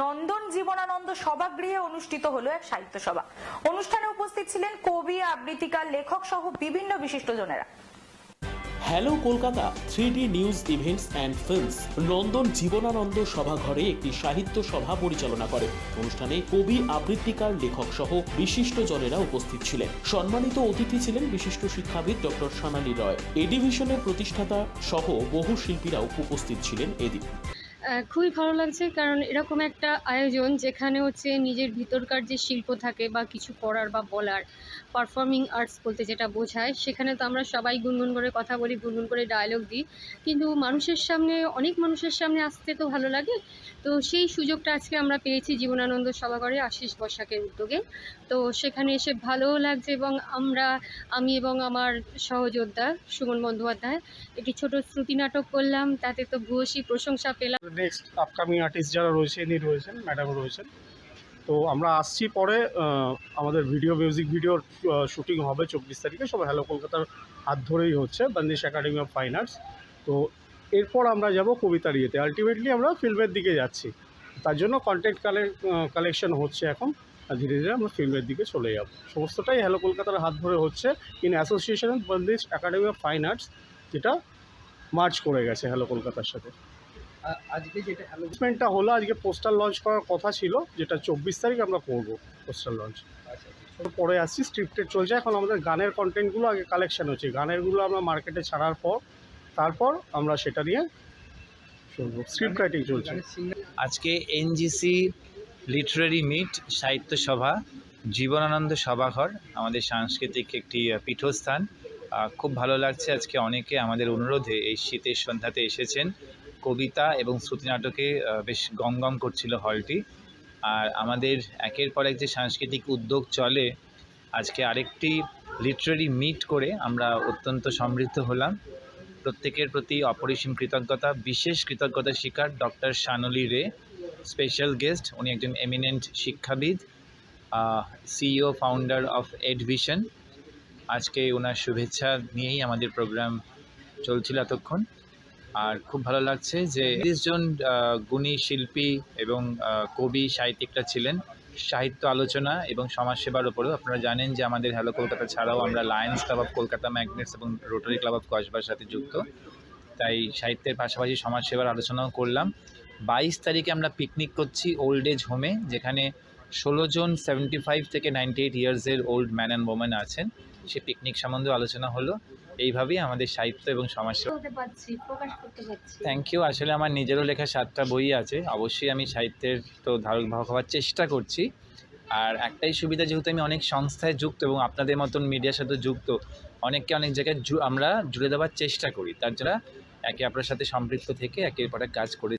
নন্দন জীবনানন্দ সভাগৃহে অনুষ্ঠিত হলো এক সাহিত্য সভা। অনুষ্ঠানে উপস্থিত ছিলেন কবি, আবৃত্তিকার, লেখক সহ বিভিন্ন বিশিষ্টজনেরা hello Kolkata three D news events and films, Nandan Jibanananda সভাঘরে একটি সাহিত্য সভা পরিচালনা করে অনুষ্ঠানে কবি, আবৃত্তিকার, লেখক সহ বিশিষ্ট জনেরা উপস্থিত ছিলেন। সম্মানিত অতিথি ছিলেন বিশিষ্ট শিক্ষাবিদ ডক্টর সোনালী রয়। এ ডিভিশনের প্রতিষ্ঠাতা সহ বহু শিল্পীরাও উপস্থিত ছিলেন এদিন। খুবই ভালো লাগছে, কারণ এরকম একটা আয়োজন যেখানে হচ্ছে নিজের ভিতরকার যে শিল্প থাকে বা কিছু করার বা বলার পারফর্মিং আর্টস বলতে যেটা বোঝায়, সেখানে তো আমরা সবাই গুনগুন করে কথা বলি, গুনগুন করে ডায়লগ দিই। কিন্তু মানুষের সামনে, অনেক মানুষের সামনে আসতে তো ভালো লাগে। তো সেই সুযোগটা আজকে আমরা পেয়েছি জীবনানন্দ সভাঘরে আশিস বসাকের উদ্যোগে। তো সেখানে এসে ভালোও লাগছে এবং আমরা, আমি এবং আমার সহযোদ্ধা সুমন বন্দ্যোপাধ্যায়, একটি ছোট শ্রুতি নাটক করলাম, তাতে তো ভূয়সী প্রশংসা পেলাম। নেক্সট আপকামিং আর্টিস্ট যারা রয়েছে, ইনি রয়েছেন ম্যাডাম রয়েছেন। তো আমরা আসছি পরে আমাদের ভিডিও মিউজিক ভিডিওর শুটিং হবে চব্বিশ তারিখে। সব হ্যালো কলকাতার হাত ধরেই হচ্ছে Bandish academy of fine arts তো এরপর আমরা যাব কবিতার ইয়েতে। আলটিমেটলি আমরা ফিল্মের দিকে যাচ্ছি। তার জন্য কন্টেন্ট কালেকশন হচ্ছে এখন। ধীরে ধীরে আমরা ফিল্মের দিকে চলে যাব। সমস্তটাই হ্যালো কলকাতার হাত ধরে হচ্ছে in association Bandish academy of fine arts যেটা মার্চ করে গেছে হ্যালো কলকাতার সাথে। আজকে যেটা অ্যানাউন্সমেন্টটা হলো আজকে পোস্টার লঞ্চ করার কথা ছিল যেটা চব্বিশ তারিখ আমরা করব পোস্টার লঞ্চ আচ্ছা পরে আসছি স্ক্রিপ্টেড চলছে। এখন আমাদের গানের কন্টেন্টগুলো আগে কালেকশন হচ্ছে। গানেরগুলো আমরা মার্কেটে ছাড়ার পর তারপর আমরা সেটা নিয়ে শুনব। স্ক্রিপ্ট রাইটিং চলছে। আজকে এনজিসি লিটারারি মিট সাহিত্য সভা জীবনানন্দ সভাঘর আমাদের সাংস্কৃতিক একটি পীঠস্থান। খুব ভালো লাগছে আজকে অনেকে আমাদের অনুরোধে এই শীতের সন্ধ্যাতে এসেছেন। কবিতা এবং শ্রুতি নাটকে বেশ গমগম গম করছিল হলটি। আর আমাদের একের পর এক যে সাংস্কৃতিক উদ্যোগ চলে, আজকে আরেকটি লিটারারি মিট করে আমরা অত্যন্ত সমৃদ্ধ হলাম। প্রত্যেকের প্রতি অপরিসীম কৃতজ্ঞতা, বিশেষ কৃতজ্ঞতা শিকার ডক্টর শানলি রে স্পেশাল গেস্ট উনি একজন এমিনেন্ট শিক্ষাবিদ সিইও ফাউন্ডার অফ এডভিশন আজকে ওনার শুভেচ্ছা নিয়েই আমাদের প্রোগ্রাম চলছিল এতক্ষণ। আর খুব ভালো লাগছে যে জন গুণী শিল্পী এবং কবি সাহিত্যিকরা ছিলেন। সাহিত্য আলোচনা এবং সমাজসেবার ওপরেও আপনারা জানেন যে আমাদের হ্যালো কলকাতা ছাড়াও আমরা Lions Club of Kolkata Magnets এবং রোটারি ক্লাব অফ কসবার সাথে যুক্ত। তাই সাহিত্যের পাশাপাশি সমাজসেবার আলোচনাও করলাম। বাইশ তারিখে আমরা পিকনিক করছি ওল্ড এজ হোমে যেখানে ষোলো জন সেভেন্টি ফাইভ থেকে নাইনটি এইট ইয়ার্সের ওল্ড ম্যান অ্যান্ড ওম্যান আছেন। সে পিকনিক সম্বন্ধে আলোচনা হলো। এইভাবেই আমাদের সাহিত্য এবং পারছি থ্যাংক ইউ আসলে আমার নিজেরও লেখা সাতটা বই আছে। অবশ্যই আমি সাহিত্যের তো ধারক বাহক হওয়ার চেষ্টা করছি। আর একটাই সুবিধা যেহেতু আমি অনেক সংস্থায় যুক্ত এবং আপনাদের মতন মিডিয়ার সাথে যুক্ত অনেককে অনেক জায়গায় আমরা জুড়ে দেওয়ার চেষ্টা করি। তার যারা একে অপরের সাথে সম্পৃক্ত থেকে একের পর এক কাজ করে